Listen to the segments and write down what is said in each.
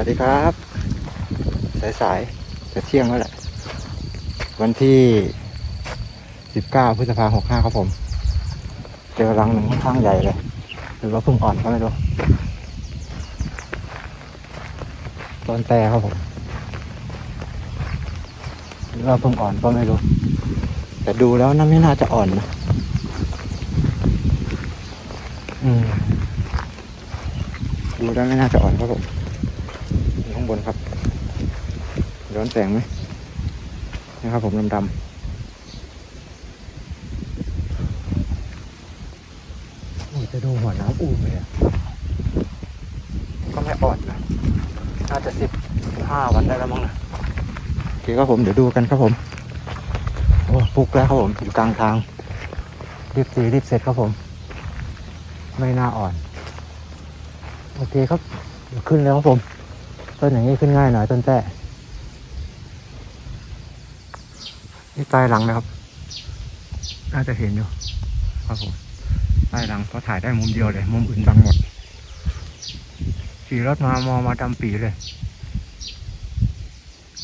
วัสดีครับ สายๆจะเที่ยงแล้วแหละ วันที่ 19 พฤษภาคม65 ครับผม เจอรังหนึ่งค่อนข้างใหญ่เลย หรือว่าพิ่งอ่อนก็ไม่รู้ต้นแต่ครับผม หรือว่าพิ่งอ่อนก็ไม่รู้ แต่ดูแล้วน่าไม่น่าจะอ่อนนะ อืมดูแล้วไม่น่าจะอ่อนครับผม ข้างบนครับย้อนแสงไหมนะครับผมดำๆโอ้ยจะดูหัวน้ำอูมเลยอะก็ไม่อ่อนนะน่าจะสิบห้าวันได้แล้วมั้งนะโอเคครับผมเดี๋ยวดูกันครับผมโอ้ฟุกแล้วครับผมอยู่กลางทางรีบสีรีบเสร็จครับผม ไม่น่าอ่อน โอเคครับเดี๋ยวขึ้นแล้วครับผม ต้นอย่างนี้ขึ้นง่ายหน่อยต้นแต่นี่ใต้หลังนะครับ น่าจะเห็นอยู่ครับผมใต้หลังเพราะถ่ายได้มุมเดียวเลย มุมอื่นบังหมดขี่รถมามองมาดำปีเลย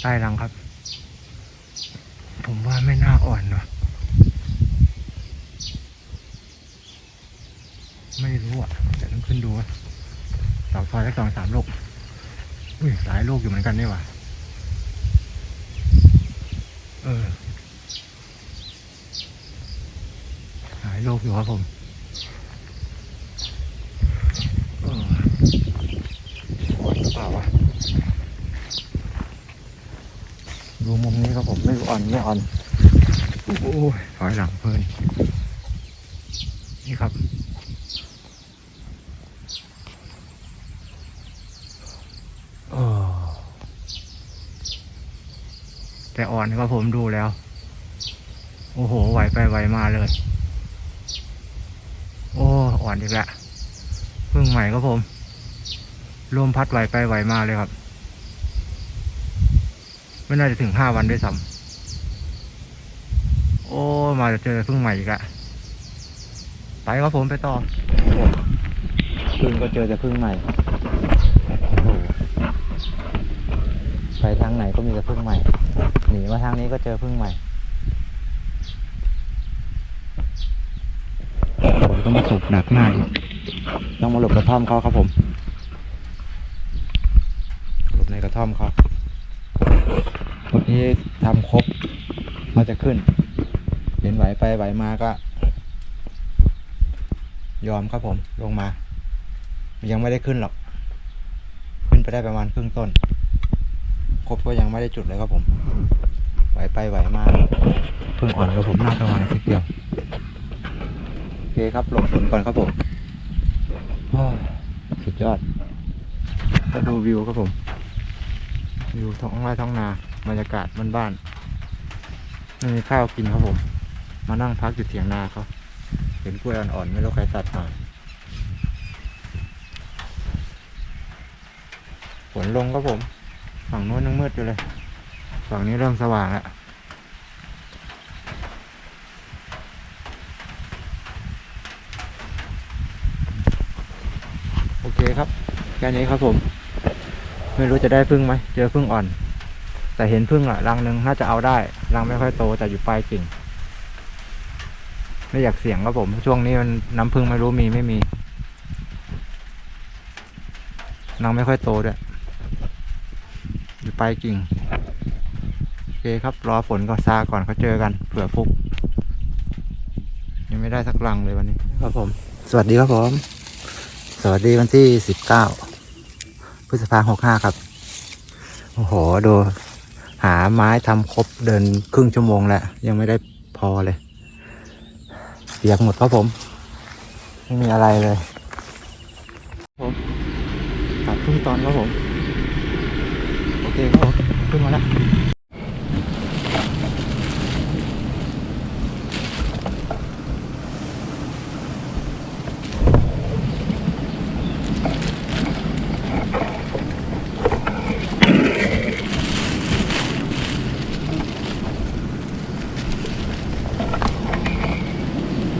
ใต้หลังครับ ผมว่าไม่น่าอ่อนว่ะไม่รู้อะเดี๋ยวต้องขึ้นดูว่าเสาไฟสักสองสามลูก อุ้ยหลายลูกอยู่เหมือนกันนี่หว่าเออหลายลูกอยู่ครับผมเอออ่อนหรือเปล่าวะดูมุมนี้ครับผมไม่รู้อ่อนไม่อ่อนโอ้ยถอยหลังเพลินนี่ครับ เออ แต่อ่อนครับผมดูแล้ว โอ้โหไหวไปไหวมาเลย โอ้อ่อนอีกแล้วเพิ่งใหม่ครับผมลมพัดไหวไปไหวมาเลยครับ ไม่น่าจะถึงห้าวันด้วยซ้ำโอ้ มาจะเจอเพิ่งใหม่อีกแล้วไปครับผมไปต่อพิ่งก็เจอแต่เพิ่งใหม่โอ้โห ไป ทางไหนก็มีแต่พึ่งใหม่ หนีมาทางนี้ก็เจอพึ่งใหม่ผมก็มาสูบหนักหน้าอีกต้องมาหลบกระท่อมเขาครับผม หลบในกระท่อมเขาวันนี้ทำครบมาจะขึ้น เห็นไหวไปไหวมาก็ ยอมครับผมลงมา ยังไม่ได้ขึ้นหรอก ขึ้นไปได้ประมาณครึ่งต้น ครบก็ยังไม่ได้จุดเลยครับผมไหวไปไหวมาเพิ่งอ่อนกับผมหน้าประมาณนิดเดียวโอเคครับหลบฝนก่อนครับผมอ้าวสุดยอดก็ดูวิวครับผมวิวท้องไร่ท้องนาบรรยากาศบ้านๆไม่มีข้าวกินครับผม มานั่งพักอยู่เถียงนาเขาเห็นกล้วยอ่อนๆไม่รู้ใครตัดมาฝนลงครับผม ฝั่งโน้นยังมืดอยู่เลย ฝั่งนี้เริ่มสว่างแล้วโอเคครับ แค่นี้ครับผม ไม่รู้จะได้พึ่งไหม เจอพึ่งอ่อน แต่เห็นพึ่งอะรังหนึ่งน่าจะเอาได้ รังไม่ค่อยโตแต่อยู่ปลายกิ่ง ไม่อยากเสี่ยงครับผม ช่วงนี้มันน้ำพึ่งไม่รู้มีไม่มี รังไม่ค่อยโตด้วย ลายกิ่ง โอเคครับรอฝนก่อนซาก่อนเขาเจอกันเผื่อฟุก ยังไม่ได้สักรังเลยวันนี้ ครับผม สวัสดีครับผม สวัสดีวันที่สิบเก้าพฤษภาหกห้าครับ โอ้โห ดู หาไม้ทำครบเดินครึ่งชั่วโมงแล้ว ยังไม่ได้พอเลยเปียกหมดครับผม ไม่มีอะไรเลยผมตัดทุ่งตอนครับผม โอเคครับผมขึ้นมาแล้ว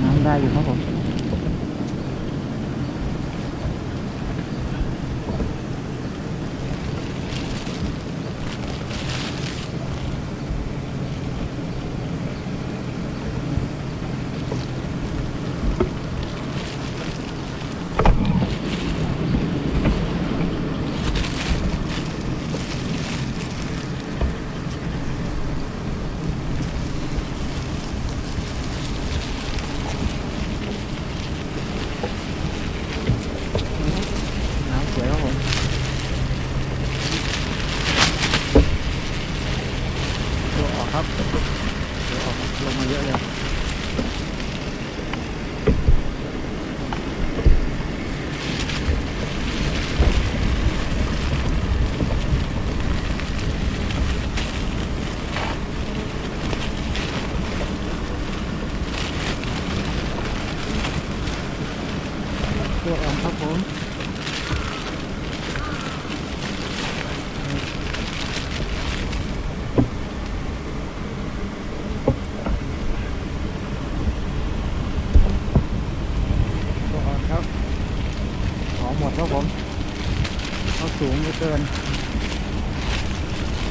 น้ำได้อยู่ครับผม ครับเดี๋ยวออกลงมาเยอะเลยตัวอ่อนครับผม ตัวอ่อนครับขอหมดครับผมเขาสูงเหลือเกิน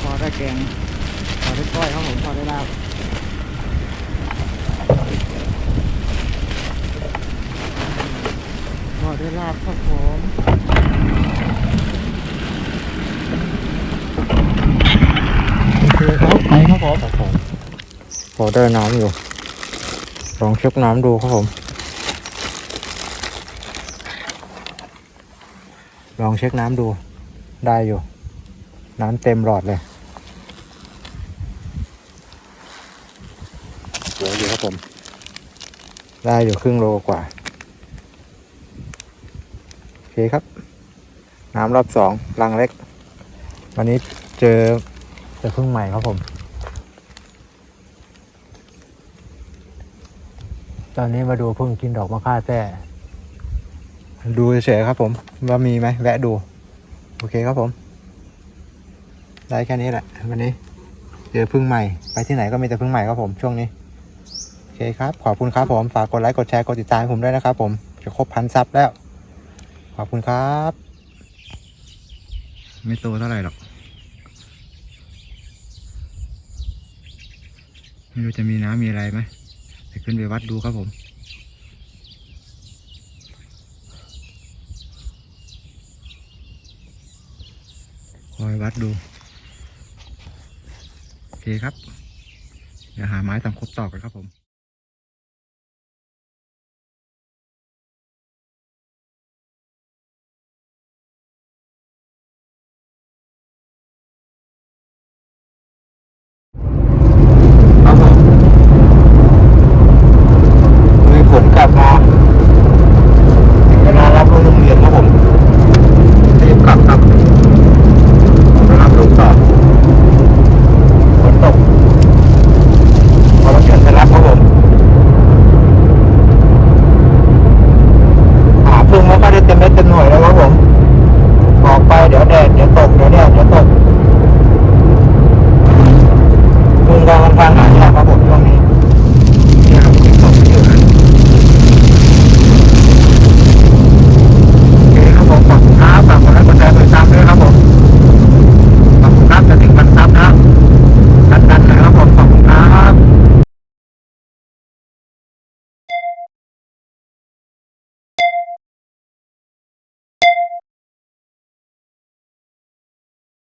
พอได้แกง พอได้ก้อยครับผม พอได้ลาบ พอได้ลา บครับผมโอเคครับไปครับผมครับผมพอได้น้ำอยู่ ลองเช็คน้ำดูครับผม ลองเช็คน้ำดู ได้อยู่ น้ำเต็มหลอดเลยเหลืออยู่ครับผม ได้อยู่ครึ่งโลกว่าโอ เคครับ น้ำรอบสองลังเล็ก วันนี้เจอเจอพึ่งใหม่ครับผม ตอนนี้มาดูพึ่งกินดอกมะค่าแต้ดูเฉยครับผมว่ามีไหมแวะดู โอเคครับผม ได้แค่นี้แหละ วันนี้เจอพึ่งใหม่ ไปที่ไหนก็มีแต่พึ่งใหม่ครับผมช่วงนี้โอเคครับ ขอบคุณครับผม ฝากกดไลค์กดแชร์กดติดตามผมด้วยนะครับผม จะครบพันซับแล้ว ขอบคุณครับ ไม่โตเท่าไหร่หรอก ไม่รู้จะมีน้ำมีอะไรไหมไปขึ้นไปวัดดูครับผมคอยวัดดู โอเคครับ เดี๋ยวหาไม้ตามครบต่อกันครับผม